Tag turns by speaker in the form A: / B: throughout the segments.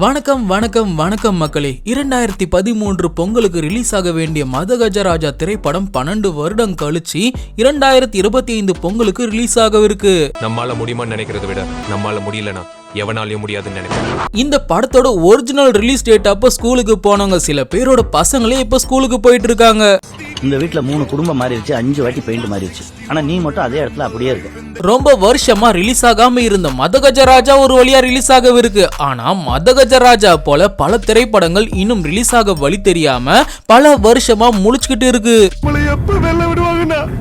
A: வணக்கம் வணக்கம் வணக்கம் மக்களே. இரண்டாயிரத்தி பதிமூன்று பொங்கலுக்கு ரிலீஸ் ஆக வேண்டிய மதகஜராஜா திரைப்படம் பன்னெண்டு வருடம் கழிச்சு இரண்டாயிரத்தி இருபத்தி ஐந்து பொங்கலுக்கு ரிலீஸ் ஆகவிருக்கு.
B: நம்மால முடியுமான்னு நினைக்கிறத விட நம்மால முடியலனா? எவனாலையும் முடியாதுன்னு நினைக்கிறேன்.
A: இந்த படத்தோட ஒரிஜினல் ரிலீஸ் டேட் அப்போ ஸ்கூலுக்கு போனவங்க சில பேரோட பசங்களே இப்போ ஸ்கூலுக்கு போயிட்டு இருக்காங்க
C: இந்த வீட்ல மூணு குடும்பம் மாறிடுச்சு அஞ்சு வாட்டி பெயிண்ட் மாறிடுச்சு. ஆனா நீ மட்டும் அதே இடத்துல அப்படியே இருக்க.
A: ரொம்ப வருஷமா ரிலீஸ் ஆகாம இருந்த மதகஜராஜா ஒரு வழியா ரிலீஸ் ஆகவிருக்கு. ஆனா மதகஜராஜா போல பல திரைப்படங்கள் இன்னும் ரிலீஸ் ஆக வழி தெரியாம பல வருஷமா முழிச்சுக்கிட்டு இருக்கு.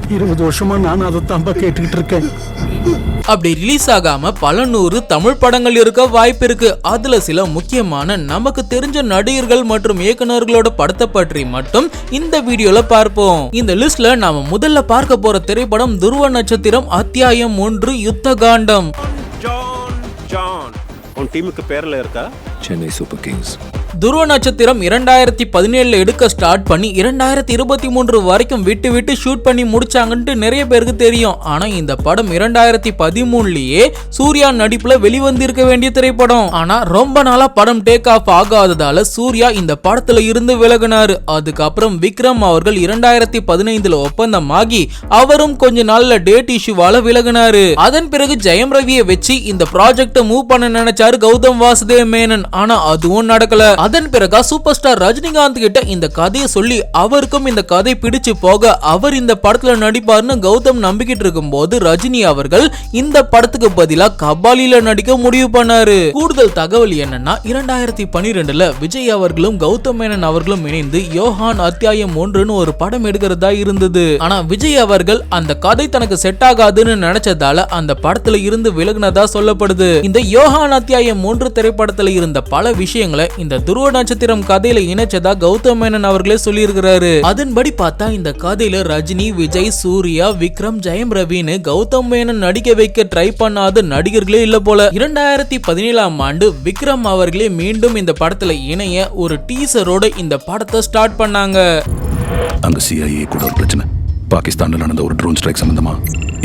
D: இருபது வருஷமா நான் அதை தான்பா கேட்டுக்கிட்டு இருக்கேன்.
A: அப்படி ரிலீஸ் ஆகாம பல நூறு தமிழ் படங்கள் இருக்க வாய்ப்பு இருக்கு. அதுல சில முக்கியமான நமக்கு தெரிஞ்ச நடிகர்கள் மற்றும் இயக்குனர்களோட படத்தை பற்றி மட்டும் இந்த வீடியோல பார்ப்போம். இந்த லிஸ்ட்ல நாம முதல்ல பார்க்க போற திரைப்படம் துருவ நட்சத்திரம் அத்தியாயம் ஒன்று யுத்த காண்டம்.
E: ஜான் ஜான் உன் டீமுக்கு பேர்ல இருக்கா?
B: Chennai super kings.
A: துருவ நட்சத்திரம் இரண்டாயிரத்தி பதினேழுல எடுக்க ஸ்டார்ட் பண்ணி இரண்டாயிரத்தி இருபத்தி மூன்று வரைக்கும் விட்டு விட்டு ஷூட் பண்ணி முடிச்சாங்கன்ட்டு நிறைய பேருக்கு தெரியும். ஆனா இந்த படம் இரண்டாயிரத்தி பதிமூணுலயே சூர்யா நடிப்புல வெளிவந்திருக்க வேண்டிய திரைப்படம். ஆனா ரொம்ப நாளா படம் டேக் ஆஃப் ஆகாததால சூர்யா இந்த படத்துல இருந்து விலகினாரு. அதுக்கப்புறம் விக்ரம் அவர்கள் இரண்டாயிரத்தி பதினைந்துல ஒப்பந்தமாகி அவரும் கொஞ்ச நாள்ல டேட் இஷ்யூவால விலகினாரு. அதன் பிறகு ஜெயம் ரவியை வச்சு இந்த ப்ராஜெக்ட மூவ் பண்ண நினைச்சாரு கௌதம் வாசுதேவ் மேனன். ஆனா அதுவும் நடக்கல. அதன் பிறகு சூப்பர் ஸ்டார் ரஜினிகாந்த் கிட்ட இந்த கதையை சொல்லி அவருக்கும் இந்த கதை பிடிச்சு போக அவர் இந்த படத்துல நடிப்பார்னு கௌதம் நம்பிக்கிட்டு இருக்கும்போது ரஜினி அவர்கள் இந்த படத்துக்கு பதிலா கபாலில நடிக்க முடிவு பண்ணாரு. கூடுதல் தகவல் என்னன்னா இரண்டாயிரத்தி பனிரெண்டுல விஜய் அவர்களும் கௌதம் மேனன் அவர்களும் இணைந்து யோஹான் அத்தியாயம் ஒன்றுன்னு ஒரு படம் எடுக்கிறதா இருந்தது. ஆனா விஜய் அவர்கள் அந்த கதை தனக்கு செட் ஆகாதுன்னு நினைச்சதால அந்த படத்துல இருந்து விலகுனதா சொல்லப்படுது. இந்த யோஹான் அத்தியாயம் மூன்று திரைப்படத்துல இருந்த பல விஷயங்களை இந்த துருவ நட்சத்திரம் கதையில இணைச்சதா கௌதம் மேனன் அவர்களே சொல்லியிருக்கிறாரு. அதன்படி பார்த்தா இந்த கதையில ரஜினி விஜய் சூர்யா விக்ரம் ஜெயம் ரவின்னு கௌதம் மேனன் நடிக்க வைக்க ட்ரை பண்ணாத நடிகர்களே இல்ல போல. இரண்டாயிரத்தி பதினேழாம் ஆண்டு விக்ரம் அவர்களே மீண்டும் இந்த படத்துல இணைய ஒரு டீசரோட இந்த படத்தை ஸ்டார்ட் பண்ணாங்க.
F: அங்க சிஐஏ கூட ஒரு பிரச்சனை. பாகிஸ்தான்ல நடந்த ஒரு ட்ரோன் ஸ்ட்ரைக் சம்பந்தமா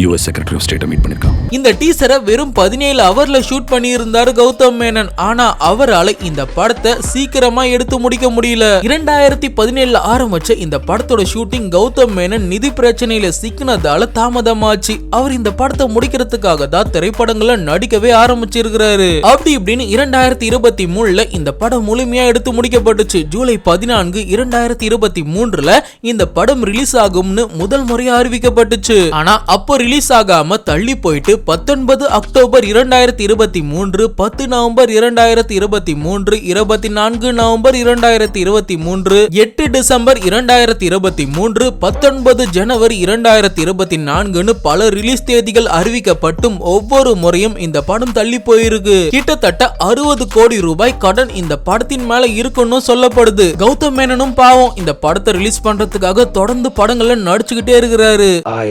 F: யூஎஸ் செக்ரட்டரி ஆஃப் ஸ்டேட்டை மீட் பண்ணிருக்கான்.
A: இந்த டீசரை வெறும் பதினேழு அவர்ல ஷூட் பண்ணியிருந்தாரு கௌதம் மேனன். ஆனா அவரால இந்த படத்தை சீக்கிரமா எடுத்து முடிக்க முடியல. இரண்டாயிரத்தி பதினேழுல ஆரம்பிச்ச இந்த படத்தோட ஷூட்டிங் கௌதம் மேனன் நிதி பிரச்சனையில சிக்கினதால தாமதமாச்சு. அவர் இந்த படத்தை முடிக்கிறதுக்காக தான் திரைப்படங்களை நடிக்கவே ஆரம்பிச்சிருக்கிறாரு. அப்படி இப்படின்னு இரண்டாயிரத்தி இருபத்தி மூணுல இந்த படம் முழுமையா எடுத்து முடிக்கப்பட்டுச்சு. ஜூலை பதினான்கு இரண்டாயிரத்தி இருபத்தி மூன்றுல இந்த படம் ரிலீஸ் ஆகும்னு முதல் முறையா அறிவிக்கப்பட்டுச்சு. ஆனா அப்போ ரிலீஸ் ஆகாம தள்ளி போயிட்டு பத்தொன்பது அக்டோபர் இரண்டாயிரத்தி இருபத்தி மூன்று பத்து நவம்பர் இரண்டாயிரத்தி இருபத்தி மூன்று இருபத்தி நான்கு நவம்பர் இரண்டாயிரத்தி இருபத்தி மூன்று எட்டு டிசம்பர் இரண்டாயிரத்தி இருபத்தி மூன்று பத்தொன்பது ஜனவரி இரண்டாயிரத்தி இருபத்தி நான்குன்னு பல ரிலீஸ் தேதிகள் அறிவிக்கப்பட்டும் ஒவ்வொரு முறையும் இந்த படம் தள்ளி போயிருக்கு. கிட்டத்தட்ட அறுபது கோடி ரூபாய் கடன் இந்த படத்தின் மேல இருக்குன்னு சொல்லப்படுது. கௌதம் மேனனும் பாவம் இந்த படத்தை ரிலீஸ் பண்றதுக்காக தொடர்ந்து படங்கள்ல நடிச்சுக்கிட்டு இருக்கிறாரு.
G: I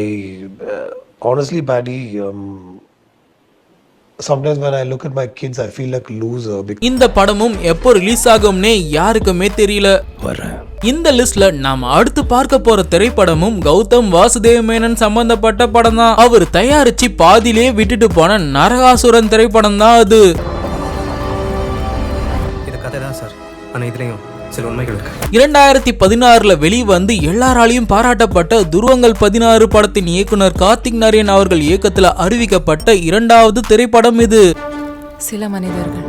G: uh, honestly, Paddy, um, sometimes when I look at my kids, I feel like loser because
A: இந்த படமும் எப்போ ரிலீஸ் ஆகும்னே யாருக்குமே தெரியல.
F: வர்றேன்
A: இந்த லிஸ்ட்ல நாம அடுத்து பார்க்க போற திரைப்படமும் கௌதம் வாசுதேவ் மேனன் சம்பந்தப்பட்ட படம் தான். அவர் தயாரிச்சு பாதியிலே விட்டுட்டு போன நரகாசுரன் திரைப்படம் தான் அது.
H: இது கதை தான் சார். ஆனால் இதுலேயும் சில உண்மைகள் இருக்கு.
A: இரண்டாயிரத்தி பதினாறுல வெளிவந்து எல்லாராலையும் பாராட்டப்பட்ட துருவங்கள் பதினாறு படத்தின் இயக்குனர் கார்த்திக் நரேன் அவர்கள் இயக்கத்துல அறிவிக்கப்பட்ட இரண்டாவது திரைப்படம் இது.
I: சில மனிதர்கள்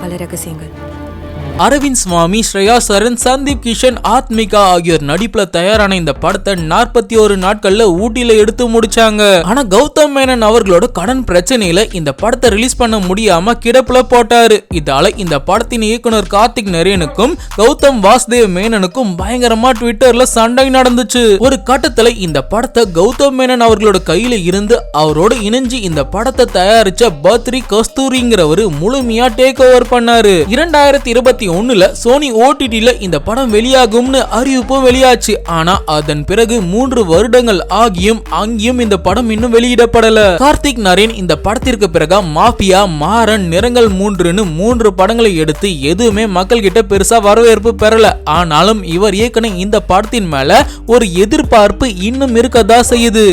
I: பல ரகசியங்கள்.
A: அரவிந்த் சுவாமி ஸ்ரேயா சரண் சந்தீப் கிஷன் ஆத்மிகா ஆகியோர் நடிப்புல தயாரான இந்த படத்தை நாற்பத்தி ஒரு நாட்கள்ல ஊட்டியில எடுத்து முடிச்சாங்க. ஆனா கௌதம் மேனன் அவர்களோட கடன் பிரச்சனையில இந்த படத்தை ரிலீஸ் பண்ண முடியாம கிடப்புல போட்டாரு. இதால இந்த படத்தின் இயக்குனர் கார்த்திக் நரேனுக்கும் கௌதம் வாசுதேவ் மேனனுக்கும் பயங்கரமா ட்விட்டர்ல சண்டை நடந்துச்சு. ஒரு கட்டத்துல இந்த படத்தை கௌதம் மேனன் அவர்களோட கையில இருந்து அவரோட இணைஞ்சு இந்த படத்தை தயாரிச்ச பத்ரி கஸ்தூரிங்கிறவரு முழுமையா டேக் ஓவர் பண்ணாரு. இரண்டாயிரத்தி இருபத்தி ஒண்ணுல சோனி ஓடிடில இந்த படம் வெளியாகும்னு அறிவிப்பும் வெளியாச்சு. ஆனா அதன் பிறகு மூன்று வருடங்கள் ஆகியும் அங்கேயும் இந்த படம் இன்னும் வெளியிடப்படல. கார்த்திக் நரேன் இந்த படத்திற்கு பிறகு மாஃபியா மாறன் நிறங்கள் மூன்றுன்னு மூன்று படங்களை எடுத்து எதுவுமே மக்கள் கிட்ட பெருசா வரவேற்பு பெறல. ஆனாலும் இவர் இயக்குன இந்த படத்தின் மேல ஒரு எதிர்பார்ப்பு இன்னும் இருக்கதா செய்யுது.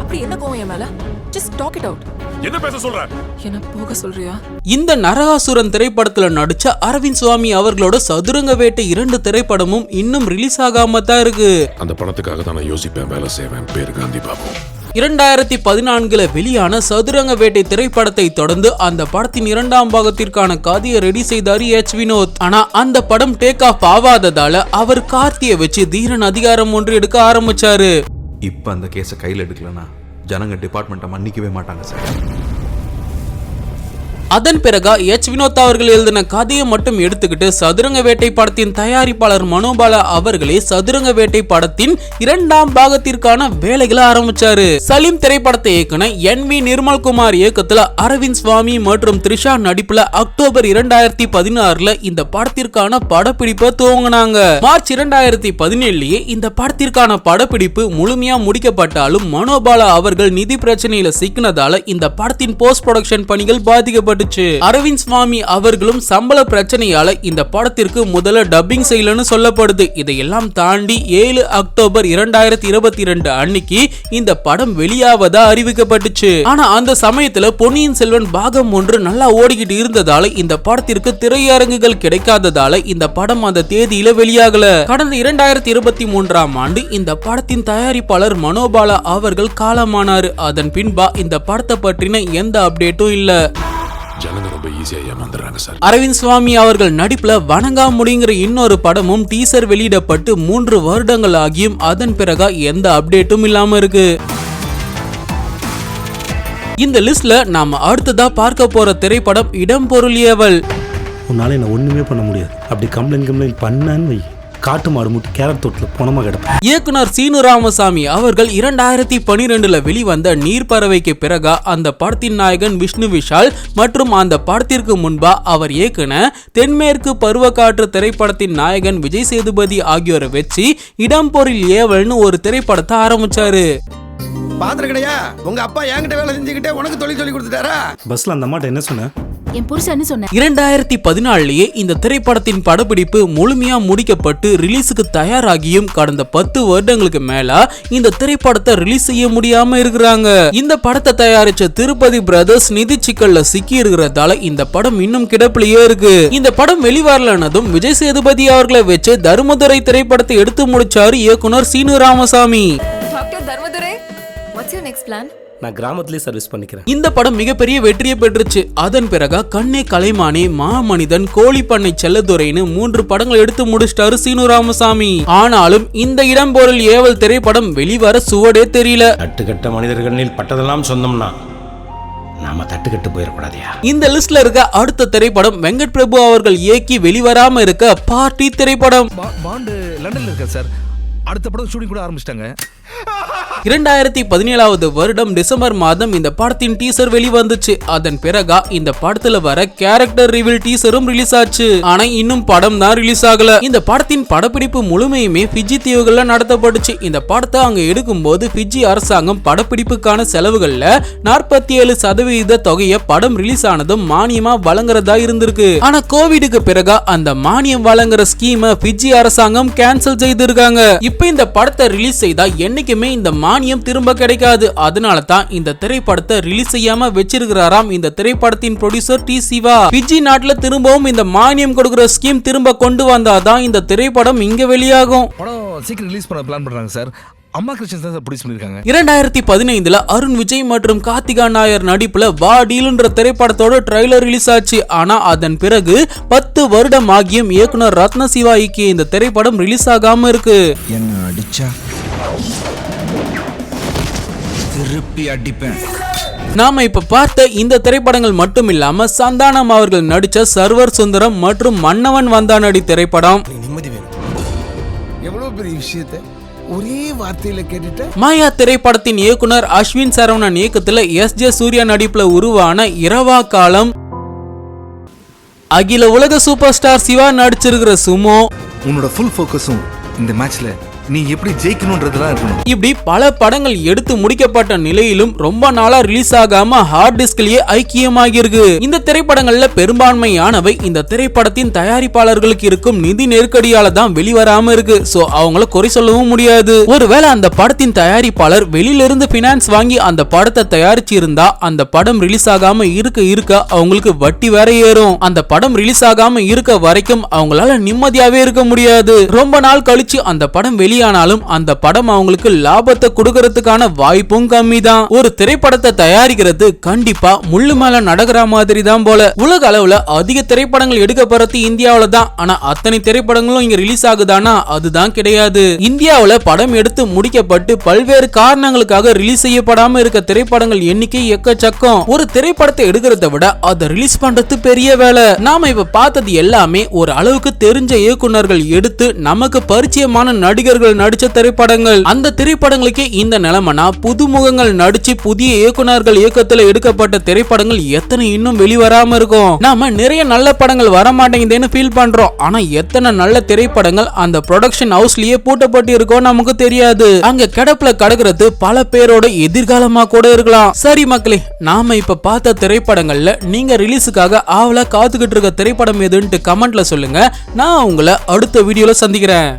I: அப்படி என்ன கோவம் என் மேல? ஜஸ்ட் டாக் இட் அவுட்
F: என்ன பேச சொல்ற?
I: என்ன போக சொல்றியா?
A: இந்த நரகாசுரன் திரைப்படத்துல நடிச்ச அரவிந்த் சுவாமி அவர்களோட சதுரங்க வேட்டை இரண்டு திரைப்படமும் இன்னும் ரிலீஸ் ஆகாம தான் இருக்கு.
F: அந்த பணத்துக்காக தான் நான் யோசிப்பேன் வேலை செய்வேன். பேரு காந்தி பாபு.
A: இரண்டாயிரத்தி பதினான்குல வெளியான சதுரங்க வேட்டை திரைப்படத்தை தொடர்ந்து அந்த படத்தின் இரண்டாம் பாகத்திற்கான கதையை ரெடி செய்தாரு எச். வினோத். ஆனா அந்த படம் டேக் ஆஃப் ஆகாததால அவர் கார்த்தியை வச்சு தீரன் அதிகாரம் ஒன்று எடுக்க ஆரம்பிச்சாரு.
J: இப்போ அந்த கேஸை கையில் எடுக்கலனா? ஜனங்க டிபார்ட்மெண்ட்டை மன்னிக்கவே மாட்டாங்க சார்
A: அதன் பிறகா எச் வினோத் அவர்கள் எழுதின கதையை மட்டும் எடுத்துக்கிட்டு சதுரங்க வேட்டை படத்தின் தயாரிப்பாளர் மனோபாலா அவர்களே சதுரங்க வேட்டை படத்தின் இரண்டாம் பாகத்திற்கான வேலைகளை ஆரம்பிச்சாரு. சலீம் திரைப்படத்தை இயக்குன என் வி நிர்மல்குமார் இயக்கத்துல அரவிந்த் சுவாமி மற்றும் த்ரிஷா நடிப்புல அக்டோபர் இரண்டாயிரத்தி பதினாறுல இந்த படத்திற்கான படப்பிடிப்பை துவங்கினாங்க. மார்ச் இரண்டாயிரத்தி பதினேழுலயே இந்த படத்திற்கான படப்பிடிப்பு முழுமையா முடிக்கப்பட்டாலும் மனோபாலா அவர்கள் நிதி பிரச்சனையில சிக்கினதால இந்த படத்தின் போஸ்ட் ப்ரொடக்ஷன் பணிகள் பாதிக்கப்பட்டு பாதிக்கப்பட்டுச்சு அரவிந்த் சுவாமி அவர்களும் சம்பள பிரச்சனையால இந்த படத்திற்கு முதல்ல டப்பிங் செய்யலன்னு சொல்லப்படுது. இதையெல்லாம் தாண்டி ஏழு அக்டோபர் இரண்டாயிரத்தி இருபத்தி ரெண்டு அன்னைக்கு இந்த படம் வெளியாவதா அறிவிக்கப்பட்டுச்சு. ஆனா அந்த சமயத்துல பொன்னியின் செல்வன் பாகம் ஒன்று நல்லா ஓடிக்கிட்டு இருந்ததால இந்த படத்திற்கு திரையரங்குகள் கிடைக்காததால இந்த படம் அந்த தேதியில வெளியாகல. கடந்த இரண்டாயிரத்தி இருபத்தி மூன்றாம் ஆண்டு இந்த படத்தின் தயாரிப்பாளர் மனோபாலா அவர்கள் காலமானாரு. அதன் பின்பா இந்த படத்தை பற்றின எந்த அப்டேட்டும் இல்ல.
F: ஜனங்க ரொம்ப ஈஸியா ஏமாந்துடுறாங்க சார்.
A: அரவிந்த் சுவாமி அவர்கள் நடிப்புல வணங்கா முடிங்கிற இன்னொரு படமும் டீசர் வெளியிடப்பட்டு மூன்று வருடங்கள் ஆகியும் அதன் பிறகா எந்த அப்டேட்டும் இல்லாம இருக்கு. இந்த லிஸ்ட்ல நாம அடுத்ததா பார்க்க போற திரைப்படம் இடம் பொருளியவள்.
D: உன்னால என்ன ஒண்ணுமே பண்ண முடியாது. அப்படி கம்ப்ளைண்ட் கம்ப்ளைண்ட் பண்ணான்னு வை. காட்டு மாடு மூட்டு கேரட் தொட்டில் பணமா கிடப்பேன்
A: இயக்குனர் சீனு ராமசாமி அவர்கள் இரண்டாயிரத்தி பனிரெண்டுல வெளிவந்த நீர்ப்பறவைக்கு பிறகா அந்த படத்தின் நாயகன் விஷ்ணு விஷால் மற்றும் அந்த படத்திற்கு முன்பா அவர் இயக்குன தென்மேற்கு பருவக்காற்று திரைப்படத்தின் நாயகன் விஜய் சேதுபதி ஆகியோரை வச்சு இடம்பொருள் ஏவல்னு ஒரு திரைப்படத்தை ஆரம்பிச்சாரு.
K: பாத்திரம் கிடையா? உங்க அப்பா என்கிட்ட வேலை செஞ்சுக்கிட்டே உனக்கு தொழில் சொல்லி கொடுத்துட்டாரா?
D: பஸ்ல அந்த அம்மாட்ட என்ன சொன்ன?
L: என் புருஷன்னு சொன்னேன்
A: இரண்டாயிரத்தி பதினாலுலயே இந்த திரைப்படத்தின் படப்பிடிப்பு முழுமையா முடிக்கப்பட்டு ரிலீஸுக்கு தயாராகியும் கடந்த பத்து வருடங்களுக்கு மேல இந்த திரைப்படத்தை ரிலீஸ் செய்ய முடியாம இருக்கிறாங்க. இந்த படத்தை தயாரிச்ச திருப்பதி பிரதர்ஸ் நிதி சிக்கல்ல சிக்கி இருக்கிறதால இந்த படம் இன்னும் கிடப்பிலேயே இருக்கு. இந்த படம் வெளிவரலனதும் விஜய் சேதுபதி அவர்களை வச்சு தர்மதுரை திரைப்படத்தை எடுத்து முடிச்சாரு இயக்குனர் Seenu Ramasamy.
I: What's your next plan
H: நான் கிராமத்துலேயே சர்வீஸ் பண்ணிக்கிறேன்.
A: இந்த படம் மிகப்பெரிய வெற்றியை பெற்றுச்சு. அதன் பிறகா கண்ணே கலைமானே மாமனிதன் கோழிப்பண்ணை செல்லதுரைன்னு மூன்று படங்கள் எடுத்து முடிச்சிட்டாரு சீனு ராமசாமி. ஆனாலும் இந்த இடம்பொருள் ஏவல் திரைப்படம் வெளிவர சுவடே தெரியல.
K: தட்டுக்கட்ட மனிதர்களில் பட்டதெல்லாம் சொந்தம்னா நாம தட்டுக்கட்டு போயிடக்கூடாதியா?
A: இந்த லிஸ்ட்ல இருக்க அடுத்த திரைப்படம் வெங்கட் பிரபு அவர்கள் இயக்கி வெளிவராம இருக்க பார்ட்டி திரைப்படம்.
J: பாண்டு லண்டன்ல இருக்க சார். அடுத்த படம் ஷூட்டிங் கூட ஆரம்பிச்சிட்டாங்க.
A: இரண்டாயிரத்தி பதினேழாவது வருடம் டிசம்பர் மாதம் இந்த படத்தின் டீசர் வெளிவந்துச்சு. அதன் பிறகா இந்த படத்துல வர கேரக்டர் ரிவில் டீசரும் ரிலீஸ் ஆச்சு ஆனா இன்னும் படம் தான் ரிலீஸ் ஆகல இந்த படத்தின் படப்பிடிப்பு முழுமையுமே பிஜி தீவுகள்ல நடத்தப்பட்டுச்சு இந்த படத்தை அங்க எடுக்கும்போது பிஜி அரசாங்கம் படப்பிடிப்புக்கான செலவுகள்ல நாற்பத்தி ஏழு சதவீத தொகையை படம் ரிலீஸ் ஆனதும் மானியமா வழங்குறதா இருந்திருக்கு. ஆனா கோவிடுக்கு பிறகா அந்த மானியம் வழங்குற ஸ்கீமை பிஜி அரசாங்கம் கேன்சல் செய்திருக்காங்க. இப்ப இந்த படத்தை ரிலீஸ் செய்தா என்னைக்குமே இந்த மானியம் திரும்ப கிடைக்காது. அதனால தான் இந்த திரைப்படத்தை ரிலீஸ் செய்யாம வச்சிருக்கிறாராம் இந்த திரைப்படத்தின் ப்ரொடியூசர் டி சிவா. பிஜி நாட்டுல திரும்பவும் இந்த மானியம் கொடுக்கிற ஸ்கீம் திரும்ப கொண்டு வந்தாதான் இந்த திரைப்படம் இங்க வெளியாகும்.
J: சீக்கிரம் ரிலீஸ் பண்ண பிளான் பண்றாங்க சார். அம்மா கிருஷ்ணன் தான் சார் ப்ரொடியூஸ் பண்ணியிருக்காங்க
A: இரண்டாயிரத்தி பதினைந்துல அருண் விஜய் மற்றும் கார்த்திகா நாயர் நடிப்புல வா டீல்ன்ற திரைப்படத்தோட ட்ரைலர் ரிலீஸ் ஆச்சு. ஆனா அதன் பிறகு பத்து வருடம் ஆகியும் இயக்குனர் ரத்ன சிவா இயக்கிய இந்த திரைப்படம் ரிலீஸ் ஆகாம இருக்கு.
K: என்ன அடிச்சா? திருப்பி அடிப்பேன்.
A: நாம இப்ப பார்த்த இந்த திரைப்படங்கள் மட்டும் இல்லாம சந்தானம் அவர்கள் நடிச்ச சர்வர் சுந்தரம் மற்றும் மன்னவன் வந்தானடி திரைப்படம்.
K: எவ்வளவு பெரிய விஷயத்தை ஒரே வார்த்தையில கேட்டுட்ட
A: மாயா திரைப்படத்தின் இயக்குனர் அஸ்வின் சரவணன் இயக்கத்துல எஸ் ஜே சூர்யா நடிப்புல உருவான இரவா காலம். அகில உலக சூப்பர் ஸ்டார் சிவா நடிச்சிருக்கிற சுமோ.
J: உன்னோட ஃபுல் ஃபோக்கஸும் இந்த மேட்ச்ல நீ எப்படி ஜெயிக்கணும்ன்றதுலாம் இருக்கணும்.
A: இப்படி பல படங்கள் எடுத்து முடிக்கப்பட்ட நிலையிலும் ரொம்ப நாளா ரிலீஸ் ஆகாம ஹார்ட் டிஸ்க்லயே ஐக்கியமாகி இருக்கு இந்த திரைப்படங்கள்ல பெரும்பான்மையானவை இந்த திரைப்படத்தின் தயாரிப்பாளர்களுக்கு இருக்கும் நிதி நெருக்கடியால தான் வெளிவராம இருக்கு. சோ அவங்கள குறை சொல்லவும் முடியாது. ஒருவேளை அந்த படத்தின் தயாரிப்பாளர் வெளியில இருந்து பினான்ஸ் வாங்கி அந்த படத்தை தயாரிச்சு இருந்தா அந்த படம் ரிலீஸ் ஆகாம இருக்க இருக்க அவங்களுக்கு வட்டி வேற ஏறும். அந்த படம் ரிலீஸ் ஆகாம இருக்க வரைக்கும் அவங்களால நிம்மதியாவே இருக்க முடியாது. ரொம்ப நாள் கழிச்சு அந்த படம் வெளியானாலும் அந்த படம் அவங்களுக்கு லாபத்தை கொடுக்கறதுக்கான வாய்ப்பும் கம்மி தான் ஒரு திரைப்படத்தை தயாரிக்கிறது கண்டிப்பா முள்ளு மேல நடக்கிற மாதிரி தான் போல. உலக அளவுல அதிக திரைப்படங்கள் எடுக்கப்படுறது இந்தியாவுல தான். ஆனா அத்தனை திரைப்படங்களும் இங்க ரிலீஸ் ஆகுதானா? அதுதான் கிடையாது. இந்தியாவுல படம் எடுத்து முடிக்கப்பட்டு பல்வேறு காரணங்களுக்காக ரிலீஸ் செய்யப்படாம இருக்க திரைப்படங்கள் எண்ணிக்கை எக்கச்சக்கம். ஒரு திரைப்படத்தை எடுக்கிறத விட அதை ரிலீஸ் பண்றது பெரிய வேலை. நாம இப்ப பார்த்தது எல்லாமே ஒரு அளவுக்கு தெரிஞ்ச இயக்குநர்கள் எடுத்து நமக்கு பரிச்சயமான நடிகர்கள் நடிகர்கள் நடிச்ச திரைப்படங்கள். அந்த திரைப்படங்களுக்கே இந்த நிலைமைனா புதுமுகங்கள் நடிச்சு புதிய இயக்குனர்கள் இயக்கத்துல எடுக்கப்பட்ட திரைப்படங்கள் எத்தனை இன்னும் வெளிவராம இருக்கும். நாம நிறைய நல்ல படங்கள் வர மாட்டேங்குதுன்னு ஃபீல் பண்றோம். ஆனா எத்தனை நல்ல திரைப்படங்கள் அந்த ப்ரொடக்ஷன் ஹவுஸ்லயே பூட்டப்பட்டு இருக்கோ நமக்கு தெரியாது. அங்க கிடப்புல கடக்கிறது பல பேரோட எதிர்காலமா கூட இருக்கலாம். சரி மக்களே நாம இப்ப பார்த்த திரைப்படங்கள்ல நீங்க ரிலீஸுக்காக ஆவலா காத்துக்கிட்டு இருக்க திரைப்படம் எதுன்ட்டு கமெண்ட்ல சொல்லுங்க. நான் உங்களை அடுத்த வீடியோல சந்திக்கிறேன்.